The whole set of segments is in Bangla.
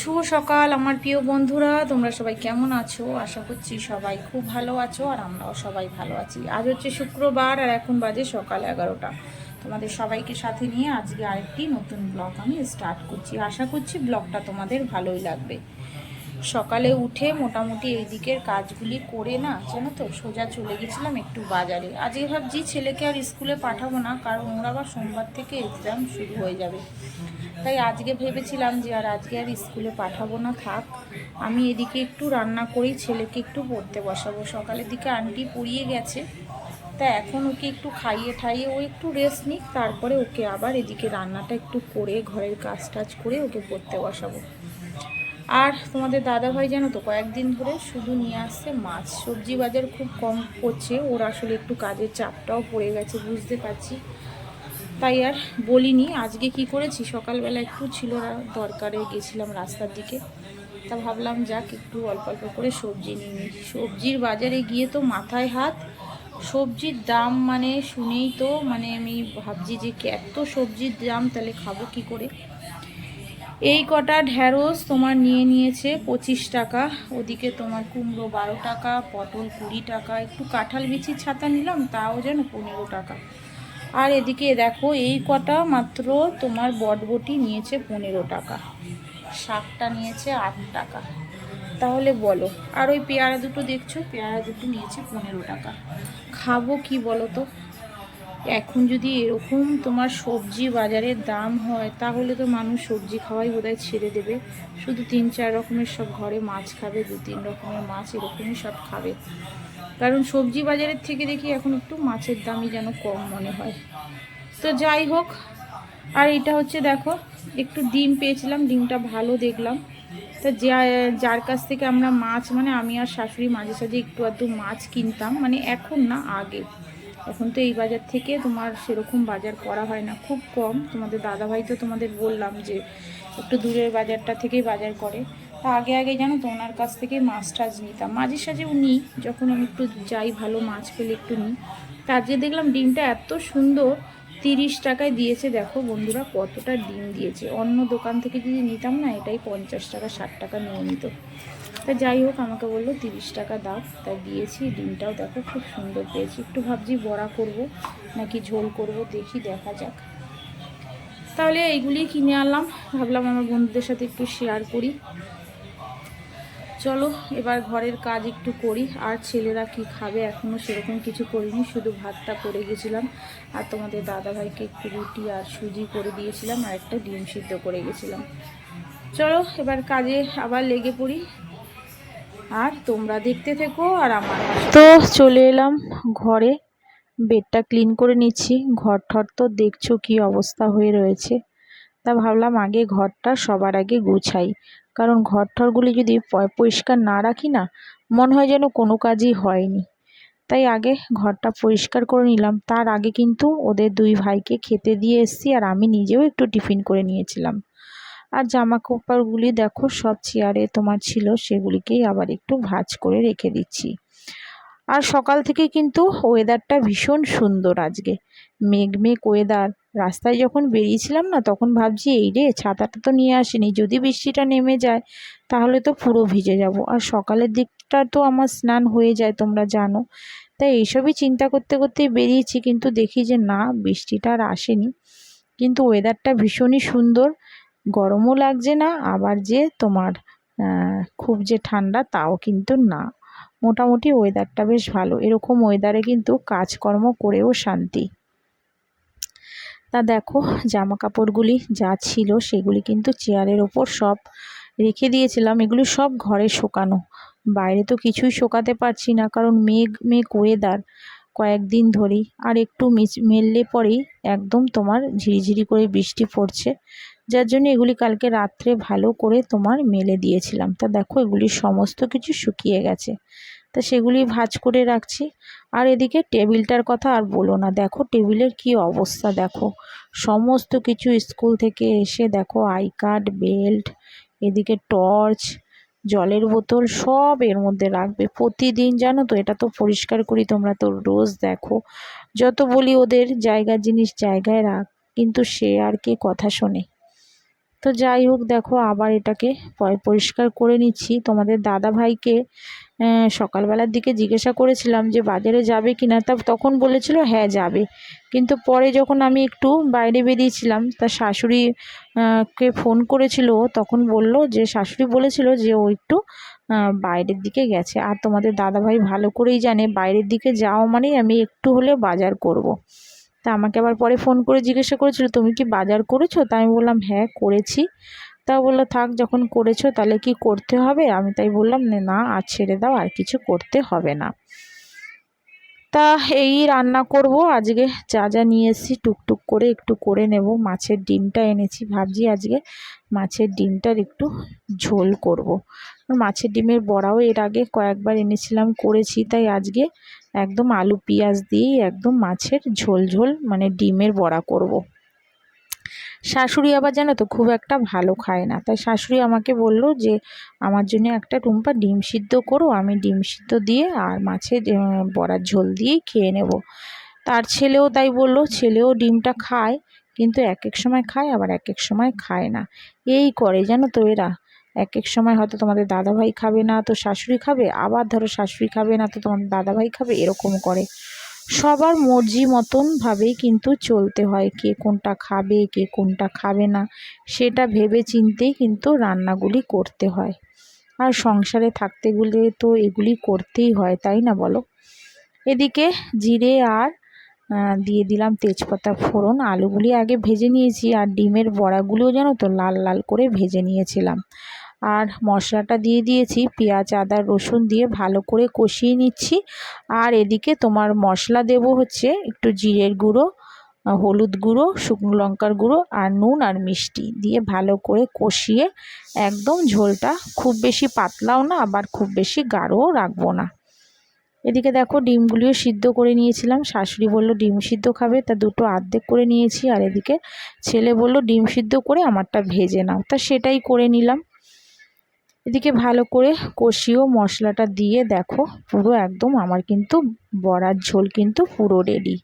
শুভ সকাল, আমার প্রিয় বন্ধুরা। তোমরা সবাই কেমন আছো? আশা করছি সবাই খুব ভালো আছো, আর আমরাও সবাই ভালো আছি। আজ হচ্ছে শুক্রবার, আর এখন বাজে সকাল এগারোটা। তোমাদের সবাইকে সাথে নিয়ে আজকে আরেকটি নতুন ব্লগ আমি স্টার্ট করছি। আশা করছি ব্লগটা তোমাদের ভালোই লাগবে। সকালে উঠে মোটামুটি এই দিকের কাজগুলি করে না, জানো তো, সোজা চলে গেছিলাম একটু বাজারে। আজকে ভাবছি ছেলেকে আর স্কুলে পাঠাবো না, কারণ ওর আবার সোমবার থেকে এক্সাম শুরু হয়ে যাবে। তাই আজকে ভেবেছিলাম যে আর আজকে আর স্কুলে পাঠাবো না, থাক। আমি এদিকে একটু রান্না করেই ছেলেকে একটু পড়তে বসাবো। সকালের দিকে আন্টি পড়িয়ে গেছে। তা এখন ওকে একটু খাইয়ে ঠাইয়ে ও একটু রেস্ট নিক, তারপরে ওকে আবার এদিকে রান্নাটা একটু করে, ঘরের কাজ টাজ করে ওকে পড়তে বসাবো। আর তোমাদের দাদা ভাই জানো তো, কয়েকদিন ধরে শুধু নিয়ে আসছে মাছ। সবজি বাজার খুব কম করছে ওর আসলে একটু কাজের চাপটাও পড়ে গেছে, বুঝতে পারছি। তাই আর বলিনি, আজকে কি করেছি? সকালবেলা একটু ছিল দরকারে গেছিলাম রাস্তার দিকে। তা ভাবলাম যাক, একটু অল্প অল্প করে সবজি নিয়ে নিই। সবজির বাজারে গিয়ে তো মাথায় হাত, সবজির দাম মানে শুনেই তো মানে আমি ভাবছি যে এত সবজির দাম, তাহলে খাব কি করে? এই কটা ঢ্যাঁড়স তোমার নিয়ে নিয়েছে পঁচিশ টাকা, ওদিকে তোমার কুমড়ো বারো টাকা, পটল কুড়ি টাকা, একটু কাঁঠাল বিচির ছাতা নিলাম, তাও যেন পনেরো টাকা। আর এদিকে দেখো, এই কটা মাত্র তোমার বটবটি নিয়েছে পনেরো টাকা, শাকটা নিয়েছে আট টাকা। তাহলে বলো, আর ওই পেয়ারা দুটো দেখছ, পেয়ারা দুটো নিয়েছে পনেরো টাকা। খাব কি বলো তো? এখন যদি এরকম তোমার সবজি বাজারের দাম হয়, তাহলে তো মানুষ সবজি খাওয়াই বোধহয় ছেড়ে দেবে। শুধু তিন, চার রকমের সব ঘরে মাছ খাবে, দু, তিন রকমের মাছ এরকমই সব খাবে। কারণ সবজি বাজারের থেকে দেখি এখন একটু মাছের দামই যেন কম মনে হয়। তো যাই হোক, আর এটা হচ্ছে দেখো, একটু ডিম পেয়েছিলাম, ডিমটা ভালো দেখলাম। তা যা, যার কাছ থেকে আমরা মাছ মানে আমি আর শাশুড়ি মাঝে সাঝে একটু আধটু মাছ কিনতাম মানে এখন না, আগে। এখন তো এই বাজার থেকে তোমার সেরকম বাজার করা হয় না, খুব কম। তোমাদের দাদাভাই তো তোমাদের বললাম যে একটু দূরের বাজারটা থেকেই বাজার করে। তা আগে আগে জানো তো ওনার কাছ থেকে মাছ টাছ নিতাম। মাঝে সাঝেও নিই যখন আমি একটু যাই ভালো মাছ পেলে একটু নিই, তা আজকে দেখলাম ডিমটা এত সুন্দর, তিরিশ টাকায় দিয়েছে। দেখো বন্ধুরা কতটা ডিম দিয়েছে। অন্য দোকান থেকে যদি নিতাম না, এটাই পঞ্চাশ টাকা, ষাট টাকা নিয়ে নিত তা যাই হোক, আমাকে বলল তিরিশ টাকা দাও। তাই দিয়েছি, ডিমটাও দেখো খুব সুন্দর পেয়েছি। একটু ভাবছি বড়া করব, নাকি ঝোল করব, দেখি, দেখা যাক। তাহলে এইগুলি কিনে আনলাম। ভাবলাম আমার বন্ধুদের সাথে একটু শেয়ার করি। চলো, এবার ঘরের কাজ একটু করি। আর ছেলেরা কি খাবে? এখনও সেরকম কিছু করিনি, শুধু ভাতটা করে গেছিলাম। আর তোমাদের দাদাভাইকে একটু রুটি আর সুজি করে দিয়েছিলাম, আর একটা ডিম সিদ্ধ করে গেছিলাম। চলো, এবার কাজে আবার লেগে পড়ি। আর তোমরা দেখতে থেকো আর আমার তো চলে এলাম ঘরে। বেডটা ক্লিন করে নিচ্ছি। ঘর ঠর তো দেখছ কি অবস্থা হয়ে রয়েছে। তা ভাবলাম আগে ঘরটা সবার আগে গুছাই। কারণ ঘর ঠরগুলি যদি পরিষ্কার না রাখি না, মনে হয় যেন কোনো কাজই হয়নি। তাই আগে ঘরটা পরিষ্কার করে নিলাম। তার আগে কিন্তু ওদের দুই ভাইকে খেতে দিয়ে এসেছি আর আমি নিজেও একটু টিফিন করে নিয়েছিলাম। আর জামা কাপড়গুলি দেখো, সব চেয়ারে তোমার ছিল সেগুলিকেই আবার একটু ভাঁজ করে রেখে দিচ্ছি। আর সকাল থেকে কিন্তু ওয়েদারটা ভীষণ সুন্দর আজকে। মেঘ মেঘ ওয়েদার রাস্তায় যখন বেরিয়েছিলাম না, তখন ভাবছি, এই রে, ছাতাটা তো নিয়ে আসিনি, যদি বৃষ্টিটা নেমে যায়, তাহলে তো পুরো ভিজে যাব। আর সকালের দিকটা তো আমার স্নান হয়ে যায়, তোমরা জানো। তাই এইসবই চিন্তা করতে করতেই বেরিয়েছি, কিন্তু দেখি যে না, বৃষ্টিটা আর আসেনি। কিন্তু ওয়েদারটা ভীষণই সুন্দর। গরমও লাগছে না, আবার যে তোমার খুব যে ঠান্ডা তাও কিন্তু না। মোটামুটি ওয়েদারটা বেশ ভালো। এরকম ওয়েদারে কিন্তু কাজকর্ম করেও শান্তি। তা দেখো জামা কাপড়গুলি যা ছিল সেগুলি কিন্তু চেয়ারের ওপর সব রেখে দিয়েছিলাম। এগুলি সব ঘরে শোকানো। বাইরে তো কিছুই শোকাতে পারছি না, কারণ মেঘ মেঘ ওয়েদার কয়েকদিন ধরেই। আর একটু মেললে পরেই একদম তোমার ঝিরিঝিরি করে বৃষ্টি পড়ছে। যার জন্য এগুলি কালকে রাত্রে ভালো করে তোমার মেলে দিয়েছিলাম। তা দেখো, এগুলি সমস্ত কিছু শুকিয়ে গেছে। তা সেগুলি ভাঁজ করে রাখছি। আর এদিকে টেবিলটার কথা আর বলো না। দেখো, টেবিলের কি অবস্থা দেখো। সমস্ত কিছু স্কুল থেকে এসে দেখো, আই কার্ড, বেল্ট, এদিকে টর্চ, জলের বোতল সব এর মধ্যে রাখবে। প্রতিদিন জানো তো, এটা তো পরিষ্কার করি তোমরা তো রোজ দেখো। যত বলি ওদের জায়গার জিনিস জায়গায় রাখ। কিন্তু সে আর কে কথা শোনে। তো যাই হোক, দেখো আবার এটাকে পরিষ্কার করে নিচ্ছি। তোমাদের দাদা ভাইকে সকালবেলার দিকে জিজ্ঞাসা করেছিলাম যে, বাজারে যাবে কি না তা তখন বলেছিল হ্যাঁ যাবে। কিন্তু পরে যখন আমি একটু বাইরে বেরিয়েছিলাম তার শাশুড়ি কে ফোন করেছিল, তখন বলল যে, শাশুড়ি বলেছিল যে, ও একটু বাইরের দিকে গেছে। আর তোমাদের দাদাভাই ভালো করেই জানে, বাইরের দিকে যাওয়া মানেই আমি একটু হলে বাজার করব। তা আমাকে আবার পরে ফোন করে জিজ্ঞাসা করেছিল তুমি কি বাজার করেছ? তা আমি বললাম হ্যাঁ করেছি। তা বলল থাক যখন করেছ তাহলে কি করতে হবে? আমি তাই বললাম "নে, না আর ছেড়ে দাও আর কিছু করতে হবে না। তা এই রান্না করব আজকে যা যা নিয়ে এসেছি টুকটুক করে একটু করে নেব মাছের ডিমটা এনেছি, ভাবছি আজকে মাছের ডিমটার একটু ঝোল করব। মাছের ডিমের বড়াও এর আগে কয়েকবার এনেছিলাম, করেছি তাই আজকে একদম আলু পেঁয়াজ দিয়েই একদম মাছের ঝোল ঝোল মানে ডিমের বড়া করব। শাশুড়ি আবার জানো তো খুব একটা ভালো খায় না। তাই শাশুড়ি আমাকে বলল যে, আমার জন্য একটা টুম্পা ডিম সিদ্ধ করো, আমি ডিম সিদ্ধ দিয়ে আর মাছের বড়ার ঝোল দিয়েই খেয়ে নেব। তার ছেলেও তাই বলল, ছেলেও ডিমটা খায়, কিন্তু এক এক সময় খায়, আবার এক এক সময় খায় না। এই করে জানো তো এরা। এক এক সময় হয়তো তোমাদের দাদাভাই খাবে না, তো শাশুড়ি খাবে, আবার ধরো শাশুড়ি খাবে না, তো তোমাদের দাদাভাই খাবে, এরকম করে। সবার মর্জি মতন ভাবেই কিন্তু চলতে হয় কে কোনটা খাবে, কে কোনটা খাবে না, সেটা ভেবে চিন্তেই কিন্তু রান্নাগুলি করতে হয়। আর সংসারে থাকতে গেলে তো এগুলি করতেই হয়, তাই না বলো? এদিকে জিরে আর দিয়ে দিলাম তেজপাতা ফোড়ন, আলুগুলি আগে ভেজে নিয়েছি, আর ডিমের বড়াগুলোও জানো তো লাল লাল করে ভেজে নিয়েছিলাম। আর মশলাটা দিয়ে দিয়েছি। পেঁয়াজ, আদা, রসুন দিয়ে ভালো করে কষিয়ে নিচ্ছি। আর এদিকে তোমার মশলা দেব হচ্ছে একটু জিরের গুঁড়ো হলুদ গুঁড়ো, শুকনো লঙ্কার গুঁড়ো আর নুন আর মিষ্টি দিয়ে ভালো করে কষিয়ে একদম ঝোলটা খুব বেশি পাতলাও না, আবার খুব বেশি গাঢ়ও রাখব না। এদিকে দেখো ডিমগুলিও সিদ্ধ করে নিয়েছিলাম। শাশুড়ি বলল, ডিম সিদ্ধ খাবে? তা দুটো আর্ধেক করে নিয়েছি। আর এদিকে ছেলে বলল, ডিম সিদ্ধ করে আমারটা ভেজে নাও। তা সেটাই করে নিলাম। এদিকে ভালো করে কষিয়েও মশলাটা দিয়ে দেখো, পুরো একদম আমার কিন্তু বড়ার ঝোল কিন্তু পুরো রেডি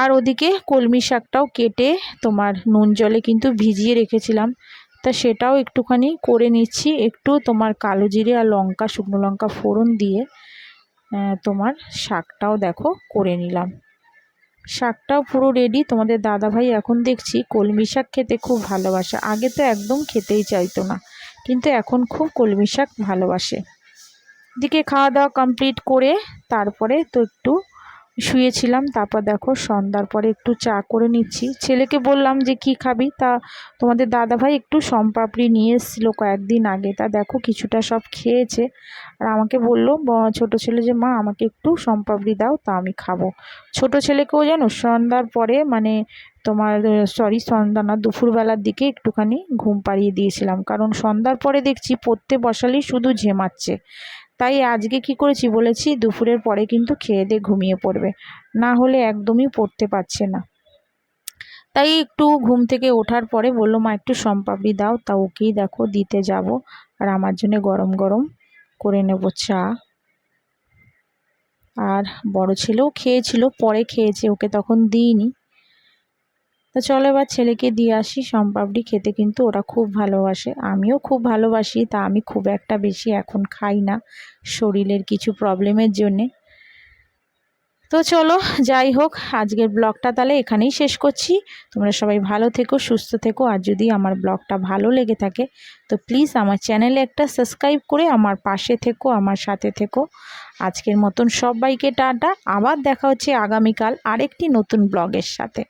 আর ওদিকে কলমি শাকটাও কেটে তোমার নুন জলে কিন্তু ভিজিয়ে রেখেছিলাম, তা সেটাও একটুখানি করে নিচ্ছি, একটু তোমার কালো জিরে আর লঙ্কা, শুকনো লঙ্কা ফোড়ন দিয়ে তোমার শাকটাও দেখো করে নিলাম। শাকটাও পুরো রেডি তোমাদের দাদাভাই এখন দেখছি কলমি শাক খেতে খুব ভালোবাসে, আগে তো একদম খেতেই চাইতো না। কিন্তু এখন খুব কলমি শাক ভালোবাসে। দিকে খাওয়া দাওয়া কমপ্লিট করে তারপরে তো একটু শুয়েছিলাম, তারপর দেখো সন্ধ্যার পরে একটু চা করে নিচ্ছি। ছেলেকে বললাম যে, কি খাবি? তা তোমাদের দাদাভাই একটু সম্পাপড়ি নিয়ে এসেছিল কয়েকদিন আগে। তা দেখো কিছুটা সব খেয়েছে। আর আমাকে বলল ছোট ছেলে যে, মা, আমাকে একটু সম্পাপড়ি দাও, তা আমি খাব। ছোট ছেলেকেও জানো, সন্ধ্যার পরে মানে তোমার সরি সন্ধ্যা না, দুপুরবেলার দিকে একটুখানি ঘুম পাড়িয়ে দিয়েছিলাম। কারণ সন্ধ্যার পরে দেখছি পড়তে বসালেই শুধু ঝেমাচ্ছে। তাই আজকে কি করেছি বলেছি, দুপুরের পরে কিন্তু খেয়ে দিয়ে ঘুমিয়ে পড়বে। না হলে একদমই পড়তে পারছে না। তাই একটু ঘুম থেকে ওঠার পরে বলল, মা, একটু সম্পাপড়ি দাও, তা ওকেই দেখো, দিতে যাব। আর আমার জন্য গরম গরম করে নেব চা। আর বড় ছেলেও খেয়েছিল, পরে খেয়েছে, ওকে তখন দিইনি। তা চলো এবার ছেলেকে দিয়ে আসি। সম্পাপড়ি খেতে কিন্তু ওরা খুব ভালোবাসে। আমিও খুব ভালোবাসি, তা আমি খুব একটা বেশি এখন খাই না শরীরের কিছু প্রবলেমের জন্যে। তো চলো, যাই হোক, আজকের ব্লগটা তাহলে এখানেই শেষ করছি। তোমরা সবাই ভালো থেকো, সুস্থ থেকো, আর যদি আমার ব্লগটা ভালো লেগে থাকে, তো প্লিজ আমার চ্যানেলে একটা সাবস্ক্রাইব করে আমার পাশে থেকো, আমার সাথে থেকো। আজকের মতন সবাইকে টাটা। আবার দেখা হচ্ছে আগামীকাল আরেকটি নতুন ব্লগের সাথে।